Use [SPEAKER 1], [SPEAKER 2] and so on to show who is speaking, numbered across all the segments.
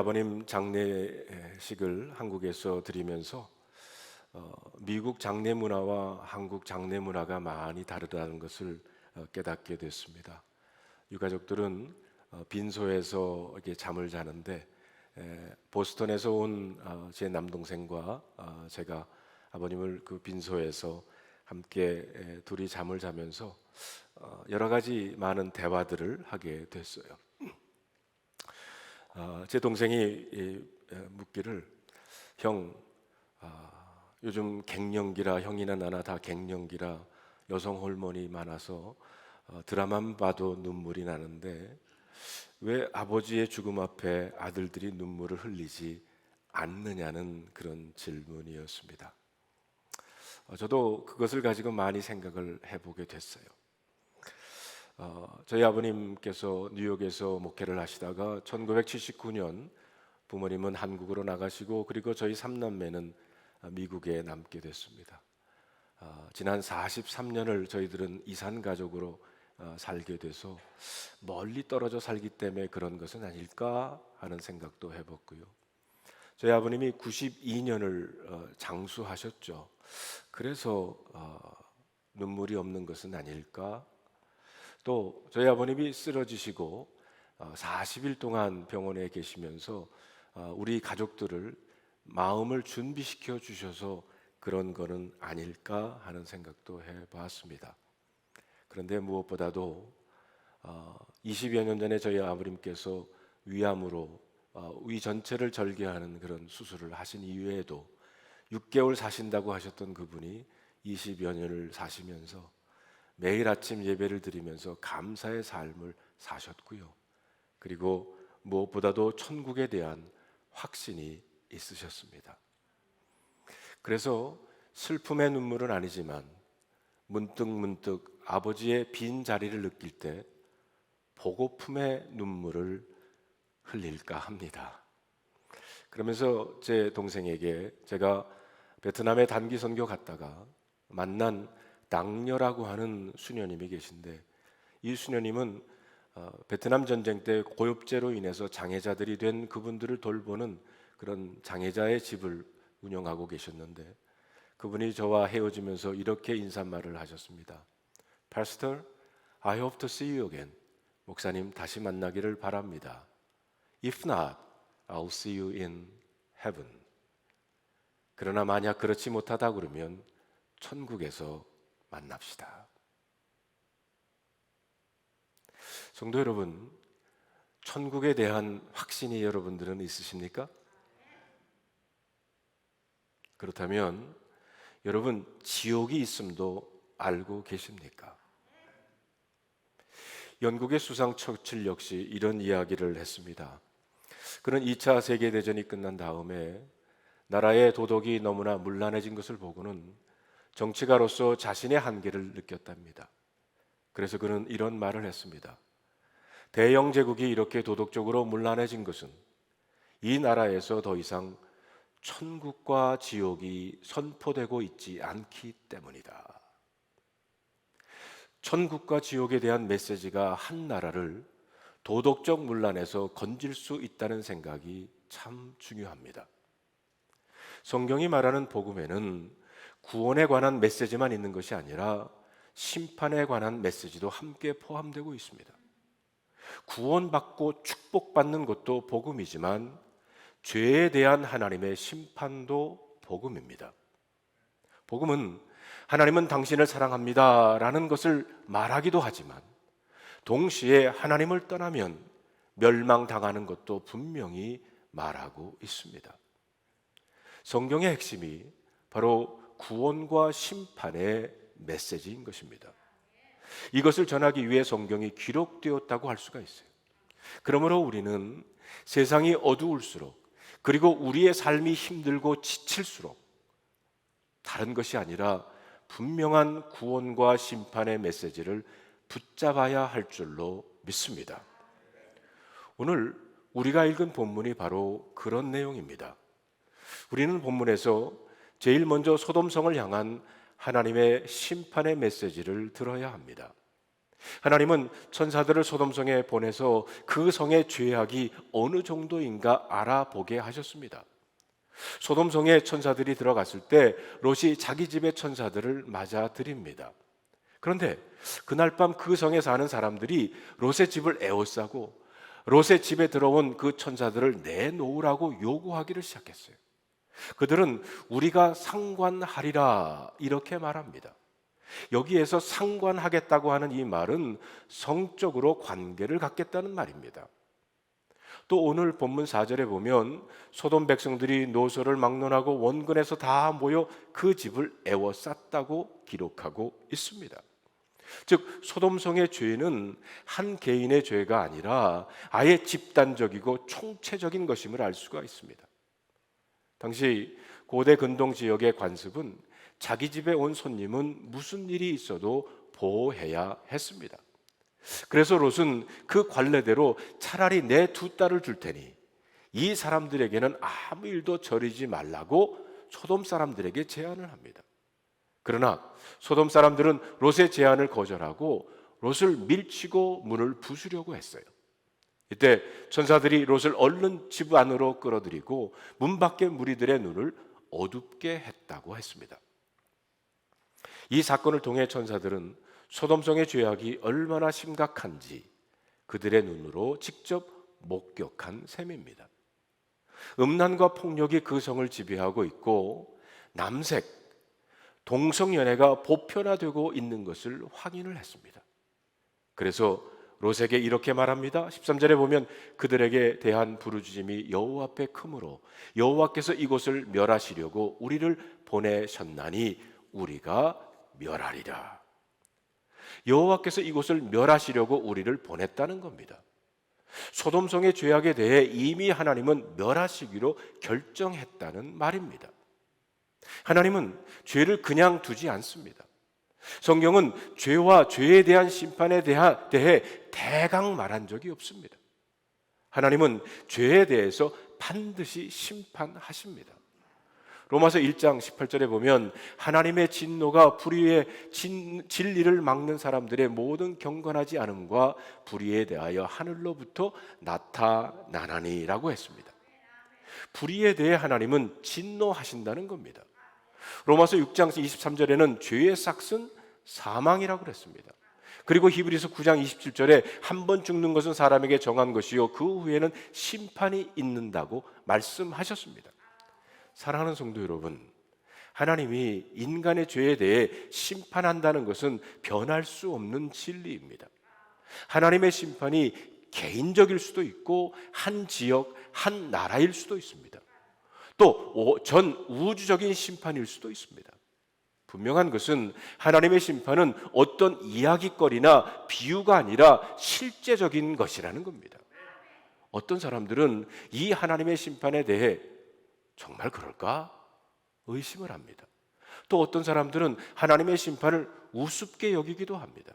[SPEAKER 1] 아버님 장례식을 한국에서 드리면서 어, 미국 장례 문화와 한국 장례 문화가 많이 다르다는 것을 어, 깨닫게 됐습니다. 유가족들은 어, 빈소에서 이렇게 잠을 자는데 에, 보스턴에서 온 제 남동생과 어, 제가 아버님을 그 빈소에서 함께 에, 둘이 잠을 자면서 어, 여러 가지 많은 대화들을 하게 됐어요. 아, 제 동생이 묻기를 형 아, 요즘 갱년기라 형이나 나나 다 갱년기라 여성 호르몬이 많아서 어, 드라마만 봐도 눈물이 나는데 왜 아버지의 죽음 앞에 아들들이 눈물을 흘리지 않느냐는 그런 질문이었습니다. 어, 저도 그것을 가지고 많이 생각을 해보게 됐어요. 어, 저희 아버님께서 뉴욕에서 목회를 하시다가 1979년 부모님은 한국으로 나가시고 그리고 저희 삼남매는 미국에 남게 됐습니다. 어, 지난 43년을 저희들은 이산 가족으로 어, 살게 돼서 멀리 떨어져 살기 때문에 그런 것은 아닐까 하는 생각도 해봤고요. 저희 아버님이 92년을 어, 장수하셨죠. 그래서 어, 눈물이 없는 것은 아닐까 또 저희 아버님이 쓰러지시고 40일 동안 병원에 계시면서 어, 우리 가족들을 마음을 준비시켜 주셔서 그런 거는 아닐까 하는 생각도 해 봤습니다. 그런데 무엇보다도 20여 년 전에 저희 아버님께서 위암으로 어, 위 전체를 절개하는 그런 수술을 하신 이후에도 6개월 사신다고 하셨던 그분이 20여 년을 사시면서 매일 아침 예배를 드리면서 감사의 삶을 사셨고요. 그리고 무엇보다도 천국에 대한 확신이 있으셨습니다. 그래서 슬픔의 눈물은 아니지만 문득 문득 아버지의 빈 자리를 느낄 때 보고품의 눈물을 흘릴까 합니다. 그러면서 제 동생에게 제가 베트남에 단기 선교 갔다가 만난 낭녀라고 하는 수녀님이 계신데 이 수녀님은 어, 베트남 전쟁 때 고엽제로 인해서 장애자들이 된 그분들을 돌보는 그런 장애자의 집을 운영하고 계셨는데 그분이 저와 헤어지면서 이렇게 인사말을 하셨습니다. Pastor, I hope to see you again. 목사님 다시 만나기를 바랍니다. If not, I'll see you in heaven. 그러나 만약 그렇지 못하다 그러면 천국에서 만납시다. 성도 여러분, 천국에 대한 확신이 여러분들은 있으십니까? 그렇다면 여러분 지옥이 있음도 알고 계십니까? 영국의 수상 처칠 역시 이런 이야기를 했습니다. 그는 2차 세계 대전이 끝난 다음에 나라의 도덕이 너무나 문란해진 것을 보고는 정치가로서 자신의 한계를 느꼈답니다. 그래서 그는 이런 말을 했습니다. 대영 제국이 이렇게 도덕적으로 문란해진 것은 이 나라에서 더 이상 천국과 지옥이 선포되고 있지 않기 때문이다. 천국과 지옥에 대한 메시지가 한 나라를 도덕적 문란에서 건질 수 있다는 생각이 참 중요합니다. 성경이 말하는 복음에는 구원에 관한 메시지만 있는 것이 아니라 심판에 관한 메시지도 함께 포함되고 있습니다. 구원받고 축복받는 것도 복음이지만 죄에 대한 하나님의 심판도 복음입니다. 복음은 하나님은 당신을 사랑합니다 라는 것을 말하기도 하지만 동시에 하나님을 떠나면 멸망당하는 것도 분명히 말하고 있습니다. 성경의 핵심이 바로 구원과 심판의 메시지인 것입니다. 이것을 전하기 위해 성경이 기록되었다고 할 수가 있어요. 그러므로 우리는 세상이 어두울수록 그리고 우리의 삶이 힘들고 지칠수록 다른 것이 아니라 분명한 구원과 심판의 메시지를 붙잡아야 할 줄로 믿습니다. 오늘 우리가 읽은 본문이 바로 그런 내용입니다. 우리는 본문에서 제일 먼저 소돔성을 향한 하나님의 심판의 메시지를 들어야 합니다. 하나님은 천사들을 소돔성에 보내서 그 성의 죄악이 어느 정도인가 알아보게 하셨습니다. 소돔성에 천사들이 들어갔을 때 롯이 자기 집의 천사들을 맞아들입니다. 그런데 그날 밤 그 성에 사는 사람들이 롯의 집을 에워싸고 롯의 집에 들어온 그 천사들을 내놓으라고 요구하기를 시작했어요. 그들은 우리가 상관하리라 이렇게 말합니다. 여기에서 상관하겠다고 하는 이 말은 성적으로 관계를 갖겠다는 말입니다. 또 오늘 본문 4절에 보면 소돔 백성들이 노소를 막론하고 원근에서 다 모여 그 집을 에워쌌다고 기록하고 있습니다. 즉 소돔성의 죄는 한 개인의 죄가 아니라 아예 집단적이고 총체적인 것임을 알 수가 있습니다. 당시 고대 근동 지역의 관습은 자기 집에 온 손님은 무슨 일이 있어도 보호해야 했습니다. 그래서 롯은 그 관례대로 차라리 내 두 딸을 줄 테니 이 사람들에게는 아무 일도 저리지 말라고 소돔 사람들에게 제안을 합니다. 그러나 소돔 사람들은 롯의 제안을 거절하고 롯을 밀치고 문을 부수려고 했어요. 이때 천사들이 롯을 얼른 집 안으로 끌어들이고 문 밖의 무리들의 눈을 어둡게 했다고 했습니다. 이 사건을 통해 천사들은 소돔성의 죄악이 얼마나 심각한지 그들의 눈으로 직접 목격한 셈입니다. 음란과 폭력이 그 성을 지배하고 있고 남색, 동성연애가 보편화되고 있는 것을 확인을 했습니다. 그래서 롯에게 이렇게 말합니다. 13절에 보면 그들에게 대한 부르짖음이 여호와 앞에 크므로 여호와께서 이곳을 멸하시려고 우리를 보내셨나니 우리가 멸하리라. 여호와께서 이곳을 멸하시려고 우리를 보냈다는 겁니다. 소돔성의 죄악에 대해 이미 하나님은 멸하시기로 결정했다는 말입니다. 하나님은 죄를 그냥 두지 않습니다. 성경은 죄와 죄에 대한 심판에 대해 대강 말한 적이 없습니다. 하나님은 죄에 대해서 반드시 심판하십니다. 로마서 1장 18절에 보면 하나님의 진노가 불의의 진, 진리를 막는 사람들의 모든 경건하지 않음과 불의에 대하여 하늘로부터 나타나나니라고 했습니다. 불의에 대해 하나님은 진노하신다는 겁니다. 로마서 6장 23절에는 죄의 삭은 사망이라고 그랬습니다. 그리고 히브리서 9장 27절에 한 번 죽는 것은 사람에게 정한 것이요 그 후에는 심판이 있는다고 말씀하셨습니다. 사랑하는 성도 여러분, 하나님이 인간의 죄에 대해 심판한다는 것은 변할 수 없는 진리입니다. 하나님의 심판이 개인적일 수도 있고 한 지역, 한 나라일 수도 있습니다. 또 전 우주적인 심판일 수도 있습니다. 분명한 것은 하나님의 심판은 어떤 이야기거리나 비유가 아니라 실제적인 것이라는 겁니다. 어떤 사람들은 이 하나님의 심판에 대해 정말 그럴까? 의심을 합니다. 또 어떤 사람들은 하나님의 심판을 우습게 여기기도 합니다.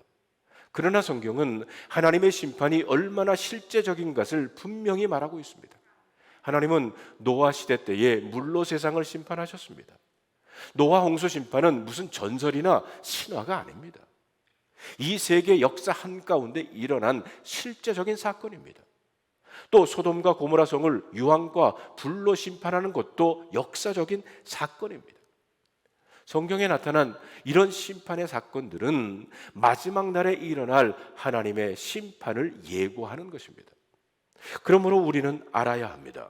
[SPEAKER 1] 그러나 성경은 하나님의 심판이 얼마나 실제적인 것을 분명히 말하고 있습니다. 하나님은 노아 시대 때에 물로 세상을 심판하셨습니다. 노아 홍수 심판은 무슨 전설이나 신화가 아닙니다. 이 세계 역사 한가운데 일어난 실제적인 사건입니다. 또 소돔과 고모라 성을 유황과 불로 심판하는 것도 역사적인 사건입니다. 성경에 나타난 이런 심판의 사건들은 마지막 날에 일어날 하나님의 심판을 예고하는 것입니다. 그러므로 우리는 알아야 합니다.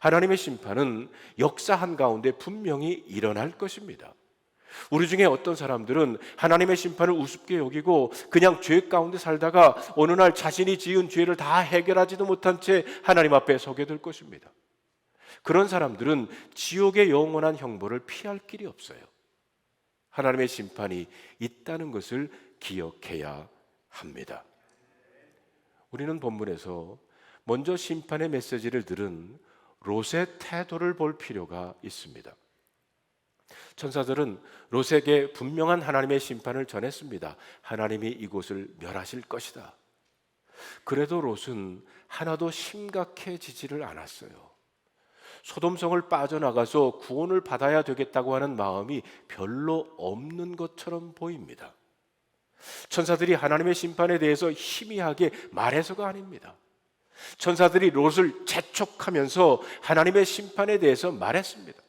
[SPEAKER 1] 하나님의 심판은 역사 한가운데 분명히 일어날 것입니다. 우리 중에 어떤 사람들은 하나님의 심판을 우습게 여기고 그냥 죄 가운데 살다가 어느 날 자신이 지은 죄를 다 해결하지도 못한 채 하나님 앞에 서게 될 것입니다. 그런 사람들은 지옥의 영원한 형벌을 피할 길이 없어요. 하나님의 심판이 있다는 것을 기억해야 합니다. 우리는 본문에서 먼저 심판의 메시지를 들은 롯의 태도를 볼 필요가 있습니다. 천사들은 롯에게 분명한 하나님의 심판을 전했습니다. 하나님이 이곳을 멸하실 것이다. 그래도 롯은 하나도 심각해지지를 않았어요. 소돔성을 빠져나가서 구원을 받아야 되겠다고 하는 마음이 별로 없는 것처럼 보입니다. 천사들이 하나님의 심판에 대해서 희미하게 말해서가 아닙니다. 천사들이 롯을 재촉하면서 하나님의 심판에 대해서 말했습니다.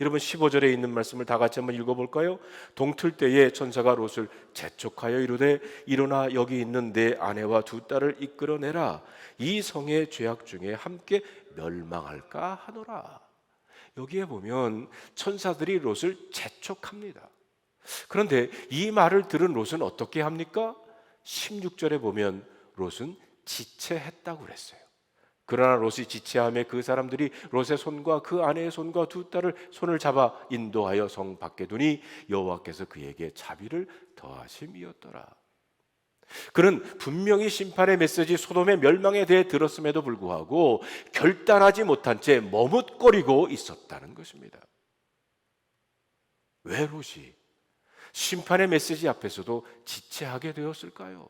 [SPEAKER 1] 여러분 15절에 있는 말씀을 다 같이 한번 읽어볼까요? 동틀 때에 천사가 롯을 재촉하여 이르되 일어나 여기 있는 내 아내와 두 딸을 이끌어내라 이 성의 죄악 중에 함께 멸망할까 하노라 여기에 보면 천사들이 롯을 재촉합니다 그런데 이 말을 들은 롯은 어떻게 합니까? 16절에 보면 롯은 지체했다고 그랬어요 그러나 롯이 지체함에 그 사람들이 롯의 손과 그 아내의 손과 두 딸을 손을 잡아 인도하여 성 밖에 두니 여호와께서 그에게 자비를 더하심이었더라. 그는 분명히 심판의 메시지 소돔의 멸망에 대해 들었음에도 불구하고 결단하지 못한 채 머뭇거리고 있었다는 것입니다. 왜 롯이 심판의 메시지 앞에서도 지체하게 되었을까요?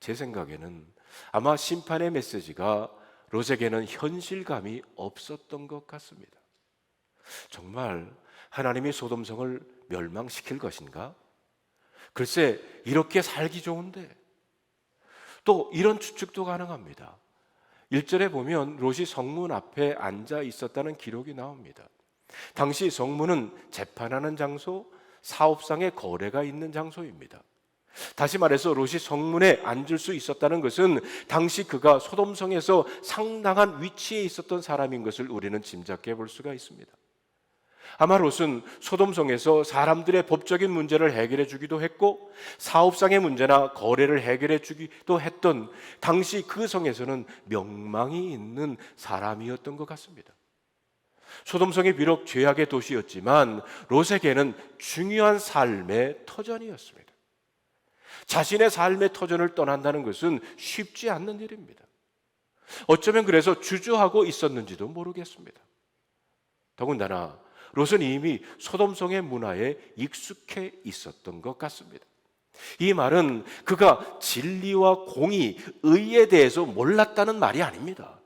[SPEAKER 1] 제 생각에는 아마 심판의 메시지가 롯에게는 현실감이 없었던 것 같습니다. 정말 하나님이 소돔성을 멸망시킬 것인가? 글쎄, 이렇게 살기 좋은데. 또 이런 추측도 가능합니다. 1절에 보면 롯이 성문 앞에 앉아 있었다는 기록이 나옵니다. 당시 성문은 재판하는 장소, 사업상의 거래가 있는 장소입니다. 다시 말해서 롯이 성문에 앉을 수 있었다는 것은 당시 그가 소돔성에서 상당한 위치에 있었던 사람인 것을 우리는 짐작해 볼 수가 있습니다. 아마 롯은 소돔성에서 사람들의 법적인 문제를 해결해 주기도 했고 사업상의 문제나 거래를 해결해 주기도 했던 당시 그 성에서는 명망이 있는 사람이었던 것 같습니다. 소돔성이 비록 죄악의 도시였지만 롯에게는 중요한 삶의 터전이었습니다. 자신의 삶의 터전을 떠난다는 것은 쉽지 않는 일입니다. 어쩌면 그래서 주저하고 있었는지도 모르겠습니다. 더군다나 롯은 이미 소돔성의 문화에 익숙해 있었던 것 같습니다. 이 말은 그가 진리와 공의, 의에 대해서 몰랐다는 말이 아닙니다.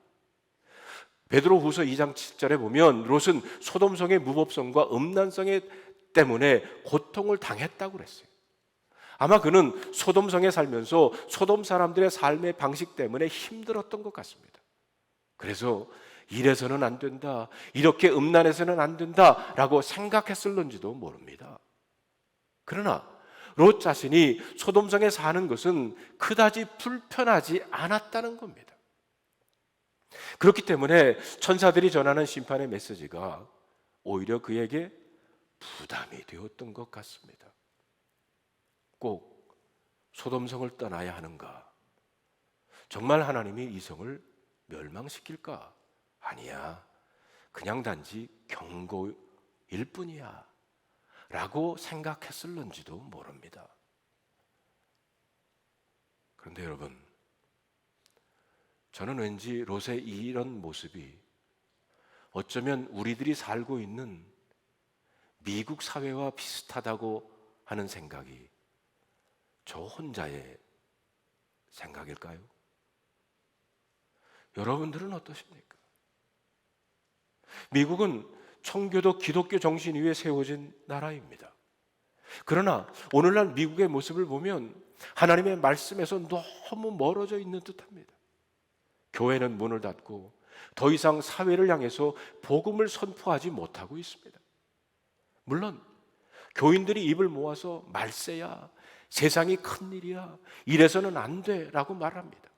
[SPEAKER 1] 베드로 후서 2장 7절에 보면 롯은 소돔성의 무법성과 음란성 때문에 고통을 당했다고 그랬어요. 아마 그는 소돔성에 살면서 소돔 사람들의 삶의 방식 때문에 힘들었던 것 같습니다. 그래서 이래서는 안 된다. 이렇게 음란해서는 안 된다 라고 생각했을는지도 모릅니다. 그러나 롯 자신이 소돔성에 사는 것은 그다지 불편하지 않았다는 겁니다. 그렇기 때문에 천사들이 전하는 심판의 메시지가 오히려 그에게 부담이 되었던 것 같습니다. 꼭 소돔성을 떠나야 하는가? 정말 하나님이 이 성을 멸망시킬까? 아니야. 그냥 단지 경고일 뿐이야. 라고 생각했을는지도 모릅니다. 그런데 여러분, 저는 왠지 롯의 이런 모습이 어쩌면 우리들이 살고 있는 미국 사회와 비슷하다고 하는 생각이 저 혼자의 생각일까요? 여러분들은 어떠십니까? 미국은 청교도 기독교 정신 위에 세워진 나라입니다. 그러나 오늘날 미국의 모습을 보면 하나님의 말씀에서 너무 멀어져 있는 듯합니다. 교회는 문을 닫고 더 이상 사회를 향해서 복음을 선포하지 못하고 있습니다. 물론 교인들이 입을 모아서 말세야 세상이 큰 일이야. 이래서는 안 돼. 라고 말합니다.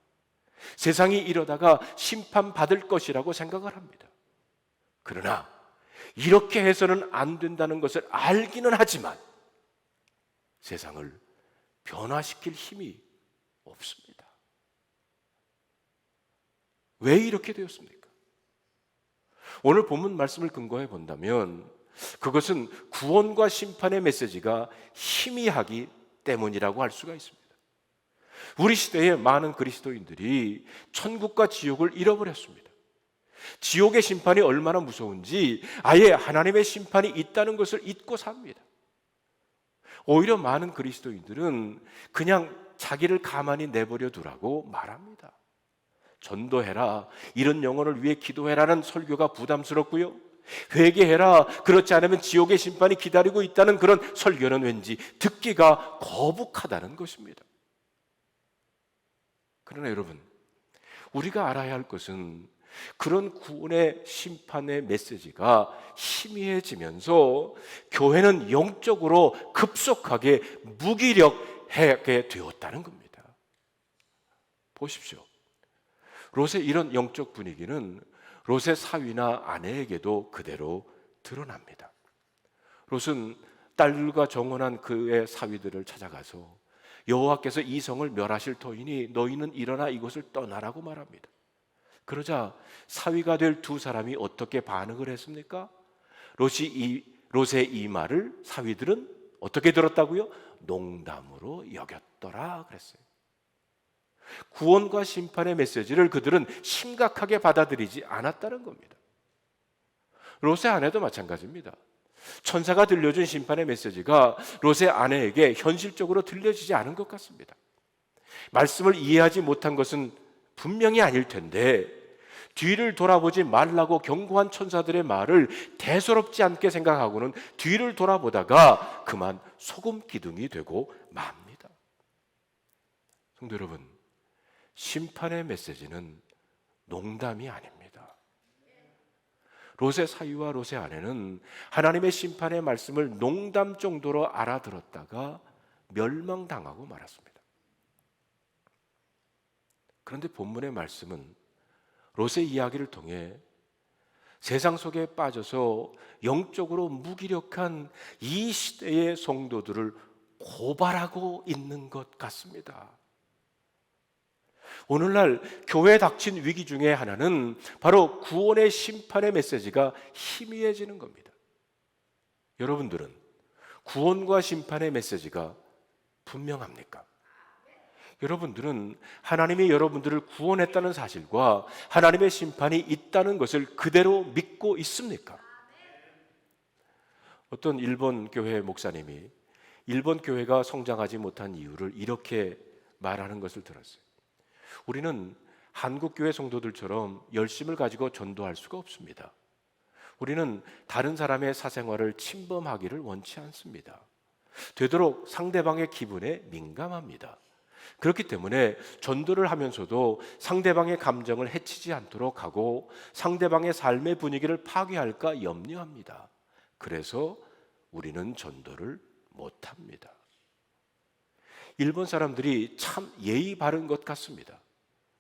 [SPEAKER 1] 세상이 이러다가 심판받을 것이라고 생각을 합니다. 그러나 이렇게 해서는 안 된다는 것을 알기는 하지만 세상을 변화시킬 힘이 없습니다. 왜 이렇게 되었습니까? 오늘 본문 말씀을 근거해 본다면 그것은 구원과 심판의 메시지가 희미하기 때문이라고 할 수가 있습니다. 우리 시대에 많은 그리스도인들이 천국과 지옥을 잃어버렸습니다. 지옥의 심판이 얼마나 무서운지 아예 하나님의 심판이 있다는 것을 잊고 삽니다. 오히려 많은 그리스도인들은 그냥 자기를 가만히 내버려 두라고 말합니다. 전도해라. 이런 영혼을 위해 기도해라는 설교가 부담스럽고요. 회개해라. 그렇지 않으면 지옥의 심판이 기다리고 있다는 그런 설교는 왠지 듣기가 거북하다는 것입니다. 그러나 여러분, 우리가 알아야 할 것은 그런 구원의 심판의 메시지가 희미해지면서 교회는 영적으로 급속하게 무기력하게 되었다는 겁니다. 보십시오. 롯의 이런 영적 분위기는 롯의 사위나 아내에게도 그대로 드러납니다. 롯은 딸들과 정원한 그의 사위들을 찾아가서 여호와께서 이 성을 멸하실 터이니 너희는 일어나 이곳을 떠나라고 말합니다. 그러자 사위가 될 두 사람이 어떻게 반응을 했습니까? 롯이 이 롯의 이 말을 사위들은 어떻게 들었다고요? 농담으로 여겼더라 그랬어요. 구원과 심판의 메시지를 그들은 심각하게 받아들이지 않았다는 겁니다. 롯의 아내도 마찬가지입니다. 천사가 들려준 심판의 메시지가 롯의 아내에게 현실적으로 들려지지 않은 것 같습니다. 말씀을 이해하지 못한 것은 분명히 아닐 텐데 뒤를 돌아보지 말라고 경고한 천사들의 말을 대수롭지 않게 생각하고는 뒤를 돌아보다가 그만 소금 기둥이 되고 맙니다. 성도 여러분, 심판의 메시지는 농담이 아닙니다. 롯의 사위와 롯의 아내는 하나님의 심판의 말씀을 농담 정도로 알아들었다가 멸망당하고 말았습니다. 그런데 본문의 말씀은 롯의 이야기를 통해 세상 속에 빠져서 영적으로 무기력한 이 시대의 성도들을 고발하고 있는 것 같습니다. 오늘날 교회에 닥친 위기 중에 하나는 바로 구원의 심판의 메시지가 희미해지는 겁니다. 여러분들은 구원과 심판의 메시지가 분명합니까? 여러분들은 하나님이 여러분들을 구원했다는 사실과 하나님의 심판이 있다는 것을 그대로 믿고 있습니까? 어떤 일본 교회 목사님이 일본 교회가 성장하지 못한 이유를 이렇게 말하는 것을 들었어요. 우리는 한국 교회 성도들처럼 열심을 가지고 전도할 수가 없습니다. 우리는 다른 사람의 사생활을 침범하기를 원치 않습니다. 되도록 상대방의 기분에 민감합니다. 그렇기 때문에 전도를 하면서도 상대방의 감정을 해치지 않도록 하고 상대방의 삶의 분위기를 파괴할까 염려합니다. 그래서 우리는 전도를 못합니다. 일본 사람들이 참 예의 바른 것 같습니다.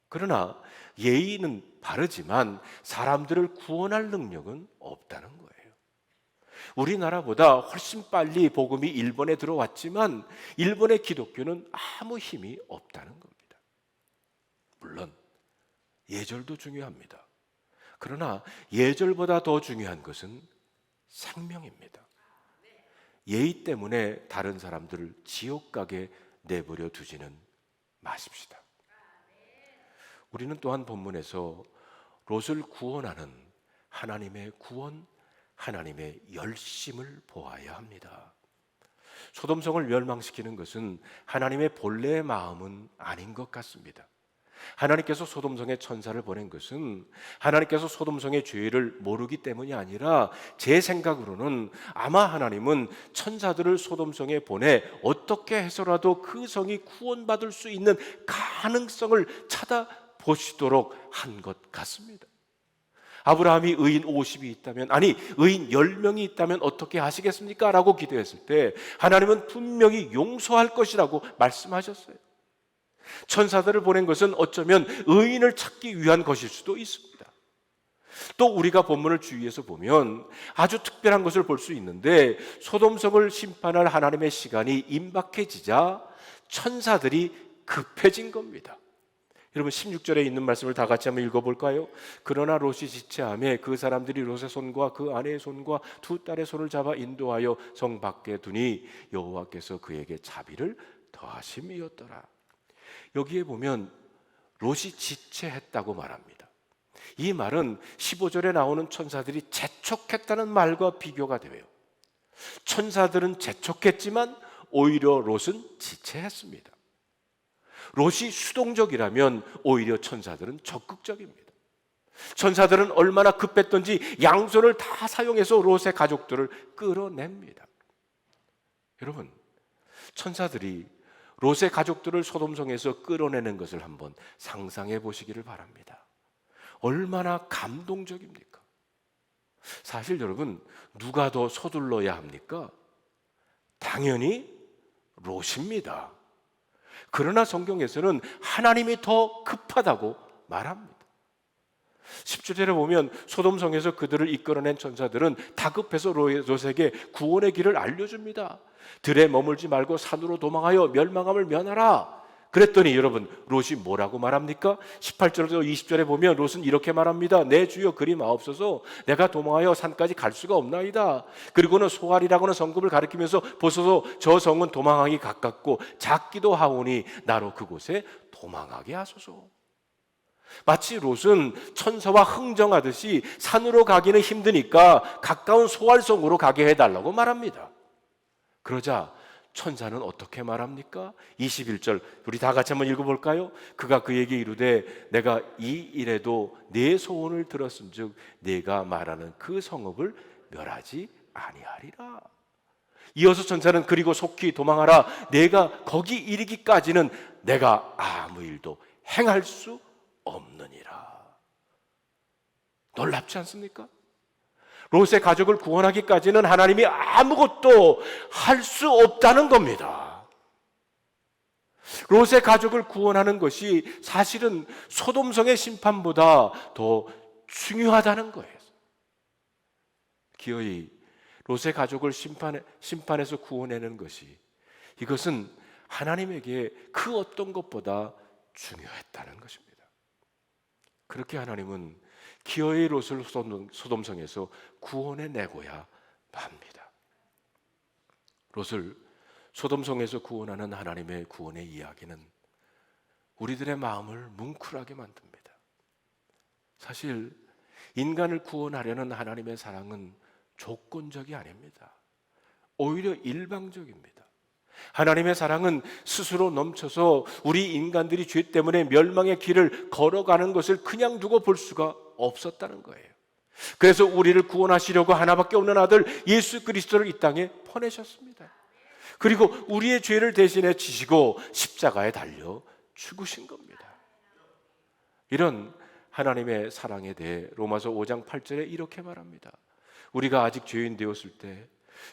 [SPEAKER 1] 그러나 예의는 바르지만 사람들을 구원할 능력은 없다는 거예요. 우리나라보다 훨씬 빨리 복음이 일본에 들어왔지만 일본의 기독교는 아무 힘이 없다는 겁니다. 물론 예절도 중요합니다. 그러나 예절보다 더 중요한 것은 생명입니다. 예의 때문에 다른 사람들을 지옥 가게 내버려 두지는 마십시다. 우리는 또한 본문에서 롯을 구원하는 하나님의 구원, 하나님의 열심을 보아야 합니다. 소돔성을 멸망시키는 것은 하나님의 본래의 마음은 아닌 것 같습니다. 하나님께서 소돔성에 천사를 보낸 것은 하나님께서 소돔성의 죄를 모르기 때문이 아니라 제 생각으로는 아마 하나님은 천사들을 소돔성에 보내 어떻게 해서라도 그 성이 구원받을 수 있는 가능성을 찾아 보시도록 한 것 같습니다. 아브라함이 의인 50이 있다면 아니 의인 10명이 있다면 어떻게 하시겠습니까? 라고 기도했을 때 하나님은 분명히 용서할 것이라고 말씀하셨어요. 천사들을 보낸 것은 어쩌면 의인을 찾기 위한 것일 수도 있습니다. 또 우리가 본문을 주위에서 보면 아주 특별한 것을 볼 수 있는데 소돔성을 심판할 하나님의 시간이 임박해지자 천사들이 급해진 겁니다. 여러분 16절에 있는 말씀을 다 같이 한번 읽어볼까요? 그러나 롯이 지체함에 그 사람들이 롯의 손과 그 아내의 손과 두 딸의 손을 잡아 인도하여 성 밖에 두니 여호와께서 그에게 자비를 더하심이었더라. 여기에 보면 롯이 지체했다고 말합니다. 이 말은 15절에 나오는 천사들이 재촉했다는 말과 비교가 돼요. 천사들은 재촉했지만 오히려 롯은 지체했습니다. 롯이 수동적이라면 오히려 천사들은 적극적입니다. 천사들은 얼마나 급했던지 양손을 다 사용해서 롯의 가족들을 끌어냅니다. 여러분, 천사들이 롯의 가족들을 소돔성에서 끌어내는 것을 한번 상상해 보시기를 바랍니다. 얼마나 감동적입니까? 사실 여러분, 누가 더 서둘러야 합니까? 당연히 롯입니다. 그러나 성경에서는 하나님이 더 급하다고 말합니다. 10절에 보면 소돔성에서 그들을 이끌어낸 천사들은 다급해서 롯에게 구원의 길을 알려줍니다. 들에 머물지 말고 산으로 도망하여 멸망함을 면하라. 그랬더니 여러분 롯이 뭐라고 말합니까? 18절에서 20절에 보면 롯은 이렇게 말합니다. 내 주여 그리 마옵소서 내가 도망하여 산까지 갈 수가 없나이다. 그리고는 소알이라고는 성급을 가리키면서 보소서 저 성은 도망하기 가깝고 작기도 하오니 나로 그곳에 도망하게 하소서. 마치 롯은 천사와 흥정하듯이 산으로 가기는 힘드니까 가까운 소알성으로 가게 해달라고 말합니다. 그러자 천사는 어떻게 말합니까? 21절 우리 다 같이 한번 읽어볼까요? 그가 그에게 이르되 내가 이 일에도 내 소원을 들었은즉 내가 말하는 그 성읍을 멸하지 아니하리라. 이어서 천사는 그리고 속히 도망하라. 내가 거기 이르기까지는 내가 아무 일도 행할 수 없느니라. 놀랍지 않습니까? 롯의 가족을 구원하기까지는 하나님이 아무것도 할 수 없다는 겁니다. 롯의 가족을 구원하는 것이 사실은 소돔성의 심판보다 더 중요하다는 거예요. 기어이 롯의 가족을 심판에, 심판에서 구원하는 것이 이것은 하나님에게 그 어떤 것보다 중요했다는 것입니다. 그렇게 하나님은 기어의 롯을 소돔성에서 구원해 내고야 합니다. 롯을 소돔성에서 구원하는 하나님의 구원의 이야기는 우리들의 마음을 뭉클하게 만듭니다. 사실 인간을 구원하려는 하나님의 사랑은 조건적이 아닙니다. 오히려 일방적입니다. 하나님의 사랑은 스스로 넘쳐서 우리 인간들이 죄 때문에 멸망의 길을 걸어가는 것을 그냥 두고 볼 수가 없었다는 거예요. 그래서 우리를 구원하시려고 하나밖에 없는 아들 예수 그리스도를 이 땅에 보내셨습니다. 그리고 우리의 죄를 대신해 지시고 십자가에 달려 죽으신 겁니다. 이런 하나님의 사랑에 대해 로마서 5장 8절에 이렇게 말합니다. 우리가 아직 죄인 되었을 때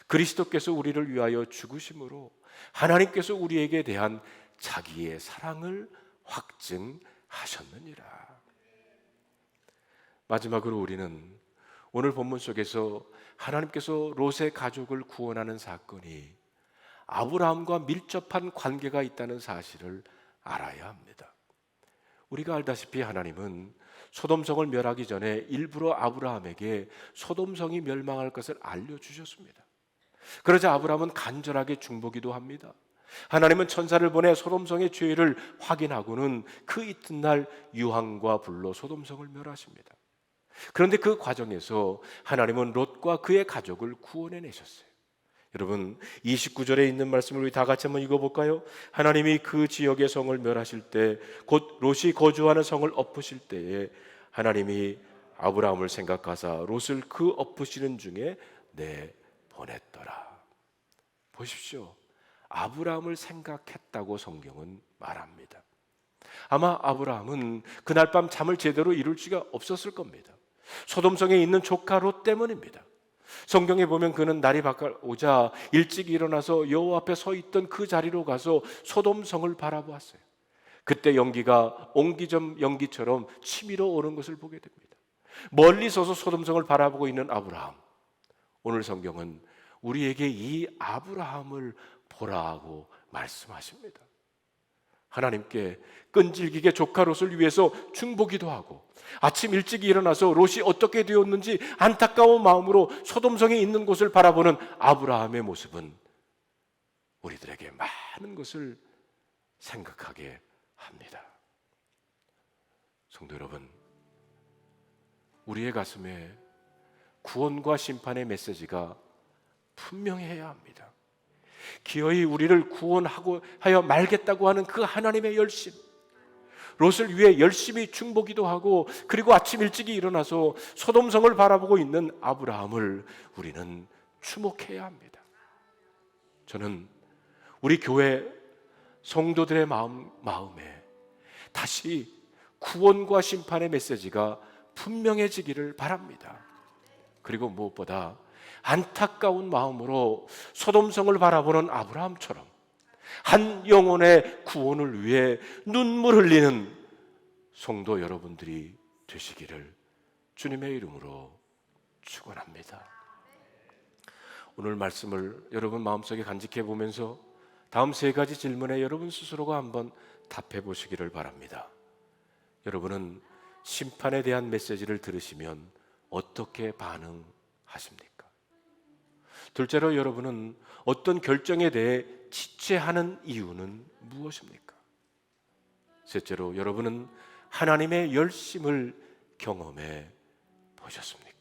[SPEAKER 1] 그리스도께서 우리를 위하여 죽으심으로 하나님께서 우리에게 대한 자기의 사랑을 확증하셨느니라. 마지막으로 우리는 오늘 본문 속에서 하나님께서 롯의 가족을 구원하는 사건이 아브라함과 밀접한 관계가 있다는 사실을 알아야 합니다. 우리가 알다시피 하나님은 소돔성을 멸하기 전에 일부러 아브라함에게 소돔성이 멸망할 것을 알려주셨습니다. 그러자 아브라함은 간절하게 중보기도 합니다. 하나님은 천사를 보내 소돔성의 죄를 확인하고는 그 이튿날 유황과 불로 소돔성을 멸하십니다. 그런데 그 과정에서 하나님은 롯과 그의 가족을 구원해 내셨어요. 여러분 29절에 있는 말씀을 우리 다 같이 한번 읽어볼까요? 하나님이 그 지역의 성을 멸하실 때 곧 롯이 거주하는 성을 엎으실 때에 하나님이 아브라함을 생각하사 롯을 그 엎으시는 중에 내 보냈더라. 보십시오. 아브라함을 생각했다고 성경은 말합니다. 아마 아브라함은 그날 밤 잠을 제대로 이룰 수가 없었을 겁니다. 소돔성에 있는 조카 롯 때문입니다. 성경에 보면 그는 날이 밝아오자 일찍 일어나서 여호와 앞에 서 있던 그 자리로 가서 소돔성을 바라보았어요. 그때 연기가 옹기점 연기처럼 치밀어 오른 것을 보게 됩니다. 멀리 서서 소돔성을 바라보고 있는 아브라함. 오늘 성경은 우리에게 이 아브라함을 보라고 말씀하십니다. 하나님께 끈질기게 조카 롯을 위해서 중보기도 하고 아침 일찍 일어나서 롯이 어떻게 되었는지 안타까운 마음으로 소돔성에 있는 곳을 바라보는 아브라함의 모습은 우리들에게 많은 것을 생각하게 합니다. 성도 여러분, 우리의 가슴에 구원과 심판의 메시지가 분명해야 합니다. 기어이 우리를 구원하고 하여 말겠다고 하는 그 하나님의 열심. 롯을 위해 열심히 충보기도 하고 그리고 아침 일찍이 일어나서 소돔성을 바라보고 있는 아브라함을 우리는 주목해야 합니다. 저는 우리 교회 성도들의 마음, 마음에 다시 구원과 심판의 메시지가 분명해지기를 바랍니다. 그리고 무엇보다 안타까운 마음으로 소돔성을 바라보는 아브라함처럼 한 영혼의 구원을 위해 눈물 흘리는 성도 여러분들이 되시기를 주님의 이름으로 축원합니다. 오늘 말씀을 여러분 마음속에 간직해 보면서 다음 세 가지 질문에 여러분 스스로가 한번 답해 보시기를 바랍니다. 여러분은 심판에 대한 메시지를 들으시면 어떻게 반응하십니까? 둘째로 여러분은 어떤 결정에 대해 지체하는 이유는 무엇입니까? 셋째로 여러분은 하나님의 열심을 경험해 보셨습니까?